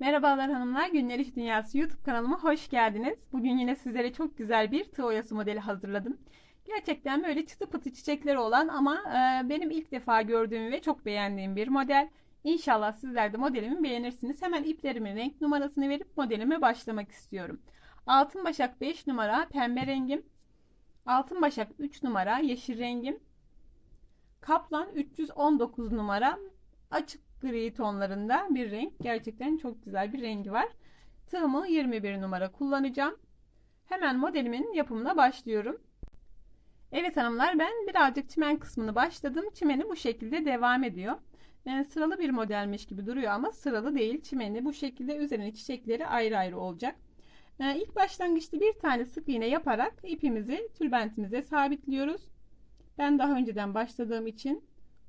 Merhabalar hanımlar, Günler İş Dünyası YouTube kanalıma hoş geldiniz. Bugün yine sizlere çok güzel bir tığ oyası modeli hazırladım. Gerçekten böyle çıtı pıtı çiçekleri olan ama e, benim ilk defa gördüğüm ve çok beğendiğim bir model. İnşallah sizler de modelimi beğenirsiniz. Hemen iplerimin renk numarasını verip modelime başlamak istiyorum. Altın başak 5 numara pembe rengim. Altın başak 3 numara yeşil rengim. Kaplan 319 numara açık gri tonlarında bir renk. Gerçekten çok güzel bir rengi var. Tığımı 21 numara kullanacağım. Hemen modelimin yapımına başlıyorum. Evet hanımlar ben birazcık çimen kısmını başladım. Çimeni bu şekilde devam ediyor. Yani sıralı bir modelmiş gibi duruyor ama sıralı değil. Çimeni bu şekilde üzerine çiçekleri ayrı ayrı olacak. Ee, ilk başlangıçta bir tane sık iğne yaparak ipimizi tülbentimize sabitliyoruz. Ben daha önceden başladığım için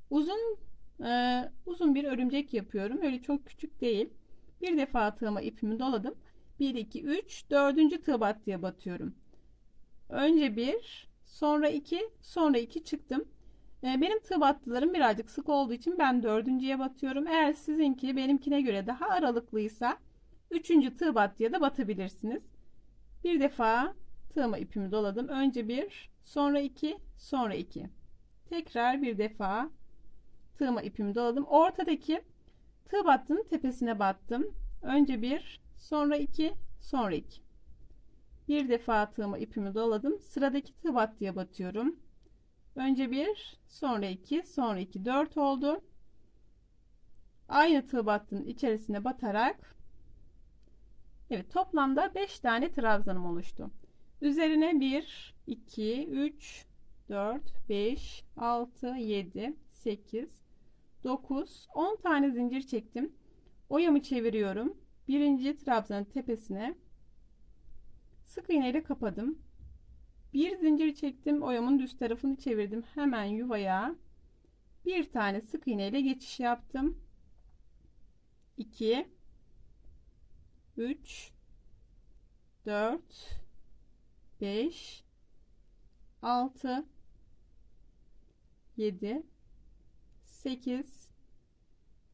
uzun e, uzun bir örümcek yapıyorum. Öyle çok küçük değil. Bir defa tığıma ipimi doladım. 1 2 3 4. tığ battıya batıyorum. Önce bir, sonra iki, sonra iki çıktım. E, benim tığ battılarım birazcık sık olduğu için ben dördüncüye batıyorum. Eğer sizinki benimkine göre daha aralıklıysa üçüncü tığ battıya da batabilirsiniz. Bir defa tığıma ipimi doladım. Önce bir, sonra iki, sonra iki. Tekrar bir defa tığıma ipimi doladım. Ortadaki tığ battının tepesine battım. Önce bir, sonra iki, sonra iki. Bir defa tığıma ipimi doladım. Sıradaki tığ battıya batıyorum. Önce bir, sonra iki, sonra iki, dört oldu. Aynı tığ battının içerisine batarak Evet toplamda 5 tane trabzanım oluştu. Üzerine 1, 2, 3, 4, 5, 6, 7, 8, 9, 10 tane zincir çektim. Oyamı çeviriyorum. Birinci trabzanın tepesine sık iğne ile kapadım. Bir zincir çektim. Oyamın düz tarafını çevirdim. Hemen yuvaya bir tane sık iğne ile geçiş yaptım. 2 3 4 5 6 7 8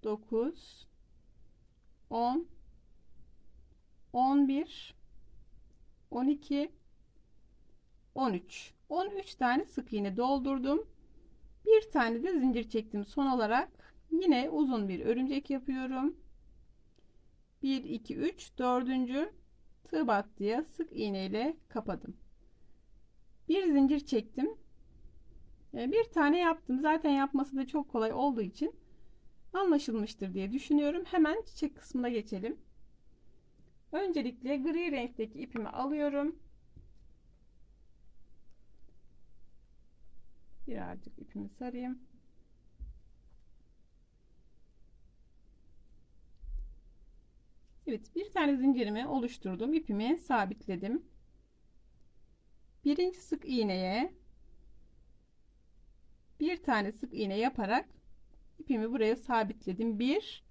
9 10 11 12 13 13 tane sık iğne doldurdum. Bir tane de zincir çektim. Son olarak yine uzun bir örümcek yapıyorum. 1 2 3 dördüncü tığ battıya sık iğne ile kapadım. Bir zincir çektim bir tane yaptım. Zaten yapması da çok kolay olduğu için anlaşılmıştır diye düşünüyorum. Hemen çiçek kısmına geçelim. Öncelikle gri renkteki ipimi alıyorum. Birazcık ipimi sarayım. Evet bir tane zincirimi oluşturdum. ipimi sabitledim. Birinci sık iğneye bir tane sık iğne yaparak ipimi buraya sabitledim. Bir,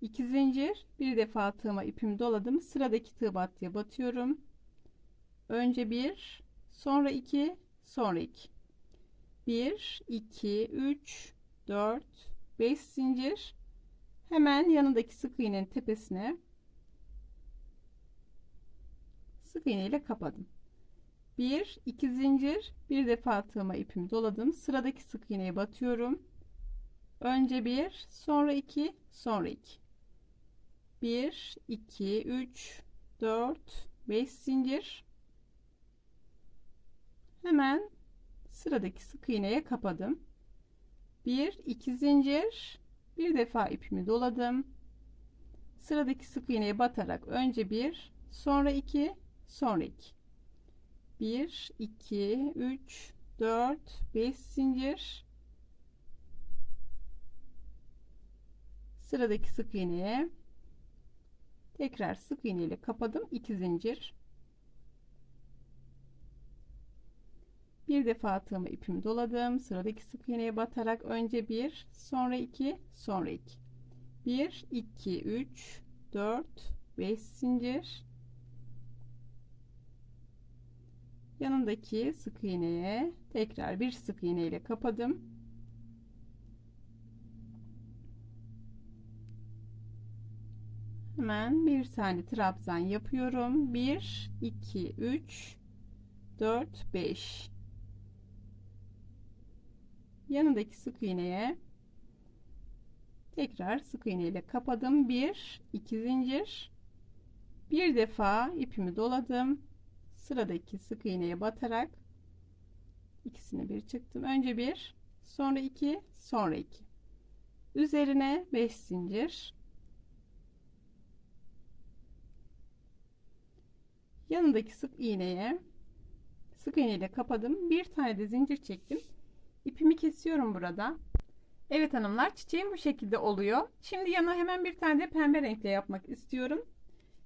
iki zincir, bir defa tığıma ipimi doladım. Sıradaki tığ battıya batıyorum. Önce bir, sonra iki, sonra iki. Bir, iki, üç, dört, beş zincir Hemen yanındaki sık iğnenin tepesine sık iğne ile kapadım. 1 2 zincir bir defa tığıma ipimi doladım. Sıradaki sık iğneye batıyorum. Önce 1, sonra 2, sonra 2. 1 2 3 4 5 zincir. Hemen sıradaki sık iğneye kapadım. 1 2 zincir bir defa ipimi doladım. Sıradaki sık iğneye batarak önce bir, sonra iki, sonra iki. 1 2 3 4 5 zincir. Sıradaki sık iğneye tekrar sık iğne ile kapadım. 2 zincir. Bir defa tığımı ipimi doladım. Sıradaki sık iğneye batarak önce bir, sonra iki, sonra iki. Bir, iki, üç, dört, beş zincir. Yanındaki sık iğneye tekrar bir sık iğne ile kapadım. Hemen bir tane trabzan yapıyorum. 1, 2, 3, 4, 5. Yanındaki sık iğneye tekrar sık iğne ile kapadım. 1, 2 zincir. Bir defa ipimi doladım. Sıradaki sık iğneye batarak ikisini bir çıktım. Önce bir, sonra iki, sonra iki. Üzerine 5 zincir. yanındaki sık iğneye sık iğne ile kapadım. Bir tane de zincir çektim. İpimi kesiyorum burada. Evet hanımlar çiçeğim bu şekilde oluyor. Şimdi yanına hemen bir tane de pembe renkle yapmak istiyorum.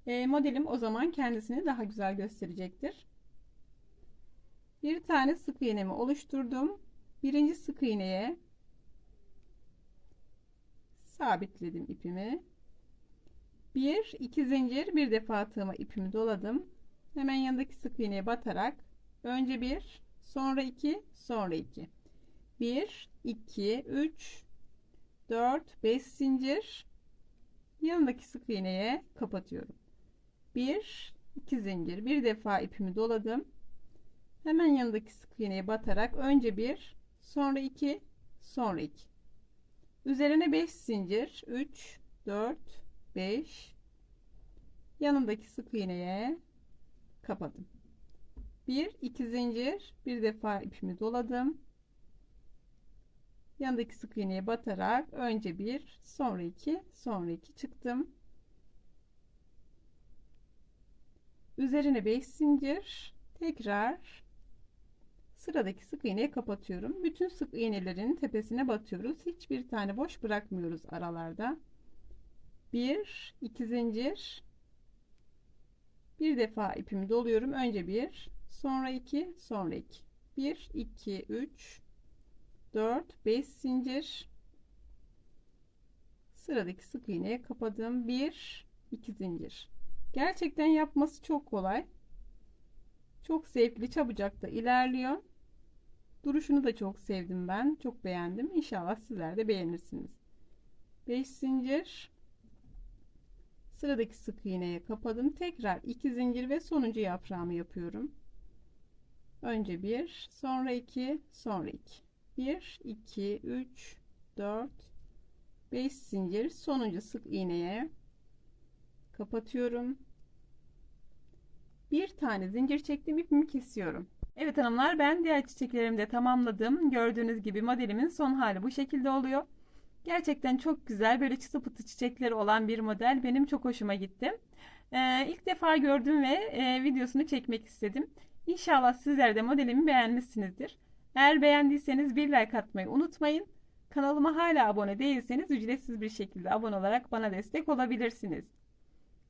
E, modelim o zaman kendisini daha güzel gösterecektir. Bir tane sık iğnemi oluşturdum. Birinci sık iğneye sabitledim ipimi. Bir, iki zincir bir defa tığıma ipimi doladım. Hemen yanındaki sık iğneye batarak önce bir, sonra iki, sonra iki. Bir, iki, üç, dört, beş zincir. Yanındaki sık iğneye kapatıyorum. Bir, iki zincir. Bir defa ipimi doladım. Hemen yanındaki sık iğneye batarak önce bir, sonra iki, sonra iki. Üzerine 5 zincir. 3, 4, 5. Yanındaki sık iğneye kapadım. 1 2 zincir bir defa ipimi doladım. Yanındaki sık iğneye batarak önce bir, sonra iki, sonra iki çıktım. Üzerine 5 zincir tekrar sıradaki sık iğneye kapatıyorum. Bütün sık iğnelerin tepesine batıyoruz. Hiçbir tane boş bırakmıyoruz aralarda. 1 2 zincir bir defa ipimi doluyorum. Önce bir, sonra iki, sonra iki. Bir, iki, üç, dört, beş zincir. Sıradaki sık iğneye kapadım. Bir, iki zincir. Gerçekten yapması çok kolay. Çok zevkli, çabucak da ilerliyor. Duruşunu da çok sevdim ben. Çok beğendim. İnşallah sizler de beğenirsiniz. 5 zincir sıradaki sık iğneye kapadım tekrar iki zincir ve sonuncu yaprağımı yapıyorum önce bir sonra iki sonra iki bir iki üç dört beş zincir sonuncu sık iğneye kapatıyorum bir tane zincir çektim ipimi kesiyorum Evet hanımlar ben diğer çiçeklerimi de tamamladım gördüğünüz gibi modelimin son hali bu şekilde oluyor Gerçekten çok güzel böyle çıtı pıtı çiçekleri olan bir model. Benim çok hoşuma gitti. Ee, ilk defa gördüm ve e, videosunu çekmek istedim. İnşallah sizler de modelimi beğenmişsinizdir. Eğer beğendiyseniz bir like atmayı unutmayın. Kanalıma hala abone değilseniz ücretsiz bir şekilde abone olarak bana destek olabilirsiniz.